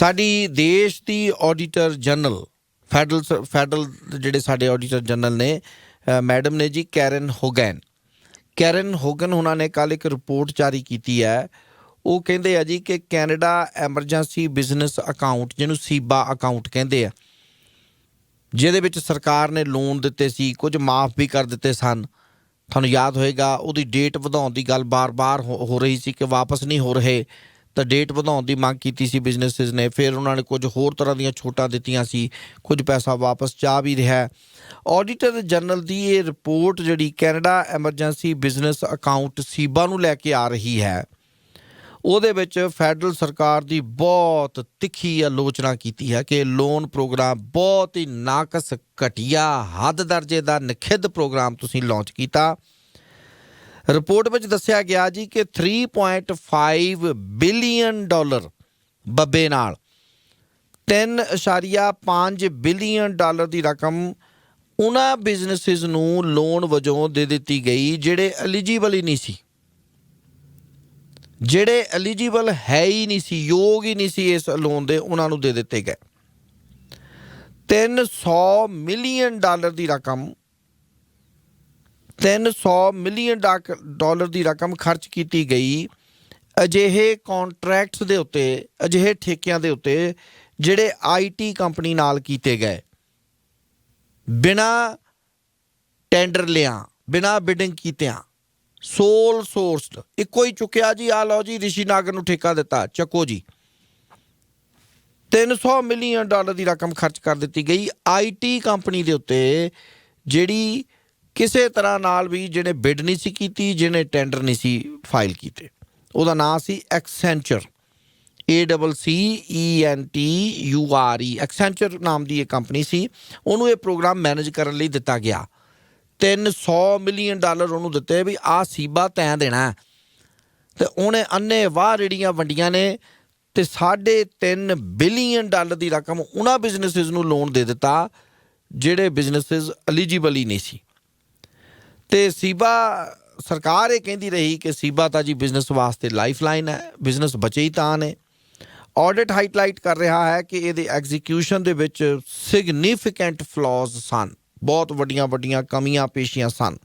ਸਾਡੀ ਦੇਸ਼ ਦੀ ਆਡੀਟਰ ਜਨਰਲ ਫੈਡਰਲ ਸ- ਫੈਡਰਲ ਜਿਹੜੇ ਸਾਡੇ ਆਡੀਟਰ ਜਨਰਲ ਨੇ ਮੈਡਮ ਨੇ ਜੀ ਕੈਰਨ ਹੋਗਨ ਕੈਰਨ ਹੋਗਨ ਉਹਨਾਂ ਨੇ ਕੱਲ ਇੱਕ ਰਿਪੋਰਟ ਜਾਰੀ ਕੀਤੀ ਹੈ। ਉਹ ਕਹਿੰਦੇ ਆ ਜੀ ਕਿ ਕੈਨੇਡਾ ਐਮਰਜੈਂਸੀ ਬਿਜ਼ਨਸ ਅਕਾਊਂਟ ਜਿਹਨੂੰ ਸੀਬਾ ਅਕਾਊਂਟ ਕਹਿੰਦੇ ਆ, ਜਿਹਦੇ ਵਿੱਚ ਸਰਕਾਰ ਨੇ ਲੋਨ ਦਿੱਤੇ ਸੀ, ਕੁਝ ਮਾਫ ਵੀ ਕਰ ਦਿੱਤੇ ਸਨ। ਤੁਹਾਨੂੰ ਯਾਦ ਹੋਏਗਾ, ਉਹਦੀ ਡੇਟ ਵਧਾਉਣ ਦੀ ਗੱਲ ਬਾਰ-ਬਾਰ ਹੋ ਰਹੀ ਸੀ ਕਿ ਵਾਪਸ ਨਹੀਂ ਹੋ ਰਹੇ। ਤਾਂ ਡੇਟ ਵਧਾਉਣ ਦੀ ਮੰਗ ਕੀਤੀ ਸੀ ਬਿਜ਼ਨੈਸਸ ਨੇ। ਫਿਰ ਉਹਨਾਂ ਨੇ ਕੁਝ ਹੋਰ ਤਰ੍ਹਾਂ ਦੀਆਂ ਛੋਟਾਂ ਦਿੱਤੀਆਂ ਸੀ। ਕੁਝ ਪੈਸਾ ਵਾਪਸ ਜਾ ਵੀ ਰਿਹਾ ਹੈ। ਆਡੀਟਰ ਜਨਰਲ ਦੀ ਇਹ ਰਿਪੋਰਟ ਜਿਹੜੀ Canada emergency business account CEBA ਨੂੰ ਲੈ ਕੇ ਆ ਰਹੀ ਹੈ। ਉਹਦੇ ਵਿੱਚ ਫੈਡਰਲ ਸਰਕਾਰ ਦੀ ਬਹੁਤ ਤਿੱਖੀ ਆਲੋਚਨਾ ਕੀਤੀ ਹੈ ਕਿ ਲੋਨ ਪ੍ਰੋਗਰਾਮ ਬਹੁਤ ਹੀ ਨਾਕਸ ਘਟੀਆ, ਹੱਦ ਦਰਜੇ ਦਾ ਨਖਿੱਧ ਪ੍ਰੋਗਰਾਮ ਤੁਸੀਂ ਲਾਂਚ ਕੀਤਾ। ਰਿਪੋਰਟ ਵਿੱਚ ਦੱਸਿਆ ਗਿਆ ਜੀ ਕਿ 3.5 ਬਿਲੀਅਨ ਡਾਲਰ ਬੱਬੇ ਨਾਲ 3.5 ਬਿਲੀਅਨ ਡਾਲਰ ਦੀ ਰਕਮ ਉਹਨਾਂ ਬਿਜ਼ਨੈਸਿਸ ਨੂੰ ਲੋਨ ਵਜੋਂ ਦੇ ਦਿੱਤੀ ਗਈ, ਜਿਹੜੇ ਐਲੀਜੀਬਲ ਹੀ ਨਹੀਂ ਸੀ। ਜਿਹੜੇ ਐਲੀਜੀਬਲ ਹੈ ਹੀ ਨਹੀਂ ਸੀ, ਯੋਗ ਹੀ ਨਹੀਂ ਸੀ ਇਸ ਲੋਨ ਦੇ, ਉਹਨਾਂ ਨੂੰ ਦੇ ਦਿੱਤੇ ਗਏ। 300 ਮਿਲੀਅਨ ਡਾਲਰ ਦੀ ਰਕਮ 300 ਮਿਲੀਅਨ ਡਾਕ- ਡਾਲਰ ਦੀ ਰਕਮ ਖਰਚ ਕੀਤੀ ਗਈ। ਅਜਿਹੇ ਕੰਟਰੈਕਟਸ ਦੇ ਉੱਤੇ, ਅਜਿਹੇ ਠੇਕਿਆਂ ਦੇ ਉੱਤੇ ਜਿਹੜੇ ਆਈਟੀ ਕੰਪਨੀ ਨਾਲ ਕੀਤੇ ਗਏ। ਬਿਨਾ ਟੈਂਡਰ ਲਿਆ, ਬਿਨਾ ਬਿਡਿੰਗ ਕੀਤਿਆਂ ਸੋਲ ਸੋਰਸਡ ਇੱਕੋ ਹੀ ਚੁੱਕਿਆ ਜੀ ਆ ਲਓ ਜੀ, ਰਿਸ਼ੀ ਨਾਗਰ ਨੂੰ ਠੇਕਾ ਦਿੱਤਾ, ਚੱਕੋ ਜੀ। 300 ਮਿਲੀਅਨ ਡਾਲਰ ਦੀ ਰਕਮ ਖਰਚ ਕਰ ਦਿੱਤੀ ਗਈ। ਆਈਟੀ ਕੰਪਨੀ ਦੇ ਉੱਤੇ ਜਿਹੜੀ ਕਿਸੇ ਤਰ੍ਹਾਂ ਨਾਲ ਵੀ ਜਿਹਨੇ ਬਿਡ ਨਹੀਂ ਸੀ ਕੀਤੀ, ਜਿਹਨੇ ਟੈਂਡਰ ਨਹੀਂ ਸੀ ਫਾਈਲ ਕੀਤੇ। ਉਹਦਾ ਨਾਮ ਸੀ Accenture A double C E N T U R E Accenture ਨਾਮ ਦੀ ਇਹ ਕੰਪਨੀ ਸੀ। ਉਹਨੂੰ ਇਹ ਪ੍ਰੋਗਰਾਮ ਮੈਨੇਜ ਕਰਨ ਲਈ ਦਿੱਤਾ ਗਿਆ। 300 ਮਿਲੀਅਨ ਡਾਲਰ ਉਹਨੂੰ ਦਿੱਤੇ ਵੀ ਆ ਸੀਬਾ ਤੈਂ ਦੇਣਾ ਹੈ। ਤੇ ਉਹਨੇ ਅੰਨੇ ਵਾਹ ਰੇੜੀਆਂ ਵੰਡੀਆਂ ਨੇ ਤੇ 3.5 ਬਿਲੀਅਨ ਡਾਲਰ ਦੀ ਰਕਮ ਉਹਨਾਂ ਬਿਜ਼ਨੈਸਿਸ ਨੂੰ ਲੋਨ ਦੇ ਦਿੱਤਾ, ਜਿਹੜੇ ਬਿਜ਼ਨੈਸਿਸ ਐਲੀਜੀਬਲ ਹੀ ਨਹੀਂ ਸੀ। ਤੇ ਸੀਬਾ, ਸਰਕਾਰ ਇਹ ਕਹਿੰਦੀ ਰਹੀ ਕਿ ਸੀਬਾ ਤਾਂ ਜੀ ਬਿਜ਼ਨਸ ਵਾਸਤੇ ਲਾਈਫਲਾਈਨ ਹੈ, ਬਿਜ਼ਨਸ ਬਚੇ ਹੀ ਤਾਂ ਨੇ। ਆਡਿਟ ਹਾਈਲਾਈਟ ਕਰ ਰਿਹਾ ਹੈ ਕਿ ਇਹਦੇ ਐਗਜ਼ੀਕਿਊਸ਼ਨ ਦੇ ਵਿੱਚ ਸਿਗਨੀਫੀਕੈਂਟ ਫਲॉज ਸਨ, ਬਹੁਤ ਵੱਡੀਆਂ ਵੱਡੀਆਂ ਕਮੀਆਂ ਪੇਸ਼ੀਆਂ ਸਨ।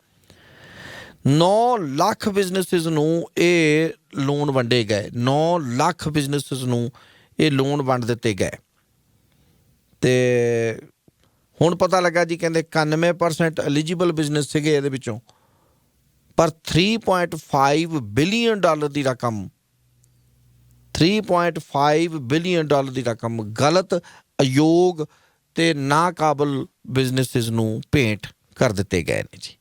9 ਲੱਖ ਬਿਜ਼ਨੈਸਿਸ ਨੂੰ ਇਹ ਲੋਨ ਵੰਡੇ ਗਏ 9 ਲੱਖ ਬਿਜ਼ਨੈਸਿਸ ਨੂੰ ਇਹ ਲੋਨ ਵੰਡ ਦਿੱਤੇ ਗਏ। ਤੇ ਹੁਣ ਪਤਾ ਲੱਗਾ ਜੀ ਕਹਿੰਦੇ 91% ਐਲੀਜੀਬਲ ਬਿਜ਼ਨਸ ਸੀਗੇ ਇਹਦੇ ਵਿੱਚੋਂ। ਪਰ 3.5 ਬਿਲੀਅਨ ਡਾਲਰ ਦੀ ਰਕਮ 3.5 ਬਿਲੀਅਨ ਡਾਲਰ ਦੀ ਰਕਮ ਗਲਤ, ਅਯੋਗ ਤੇ ਨਾਕਾਬਲ ਬਿਜ਼ਨੈਸਿਸ ਨੂੰ ਭੇਂਟ ਕਰ ਦਿੱਤੇ ਗਏ ਨੇ ਜੀ।